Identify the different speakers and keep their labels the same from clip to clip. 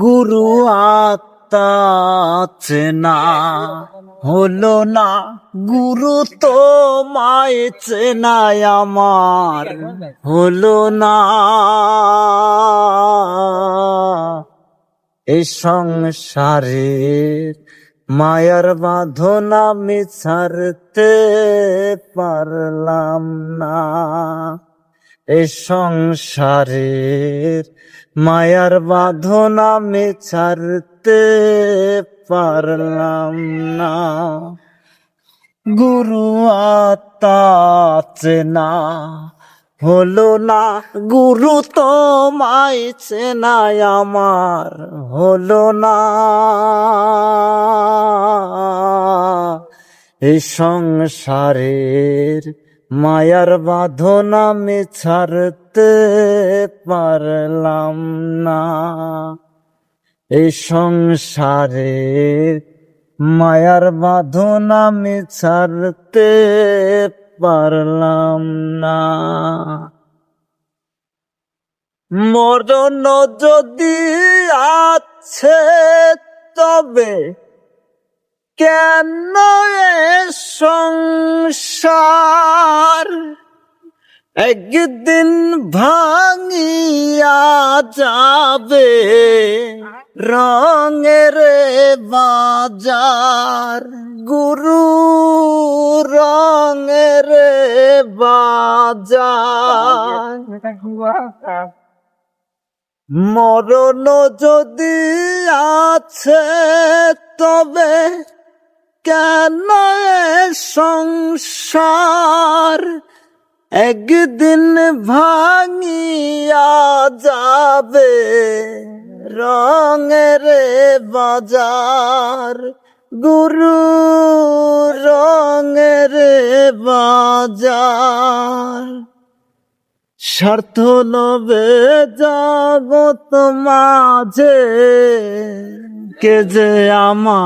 Speaker 1: গুরু আত্মা না, হলো না। গুরু তো মায় চেনায় আমার, হলো না। এই সংসারের মায়ার বাঁধন আমি ছাড়তে পারলাম না। এই সংসারের মায়ার বাঁধন আমি ছাড়তে পারলাম না। গুরু আত্মা না হলো না, গুরু তো মাই চেনায় আমার হলো না। এই সংসারের মায়ার বাঁধন আমি ছাড়তে পারলাম না। এই সংসারের মায়ার বাঁধন আমি ছাড়তে পারলাম না। মরণ যদি আছে তবে কেন সংসার একদিন ভাঙিয়া যাবে রঙের বাজার গুরু রঙের বাজার। মরণ যদি আছে তবে কেন সংসার। একদিন ভাঙিয়া যাবে রঙের বাজার। গুরু রঙের বাজার। স্বার্থ লবে জগত মাঝে। কে যে আমা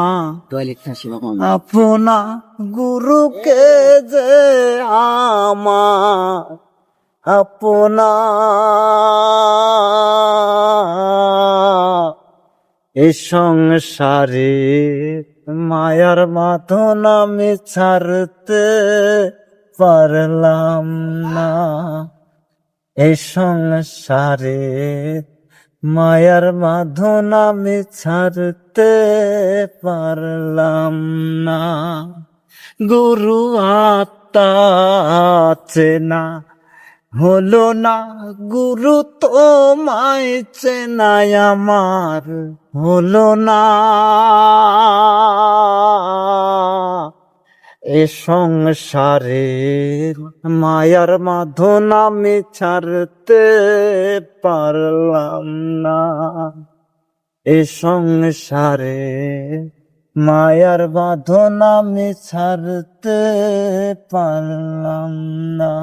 Speaker 1: আপনা গুরু কে যে আমা আপনা এ সংসারে মায়ার মাথন আমি ছাড়তে পারলাম না। এই সংসারে মায়ার বাঁধন আমি ছাড়তে পারলাম না। গুরু আত্মা না হলো না, গুরু তো মাই চেনায় আমার হলো না। এ সংসারের মায়ার মাধন আমি ছাড়তে পারলাম না। এ সংসারে মায়ার বাঁধন আমি ছাড়তে পারলাম না।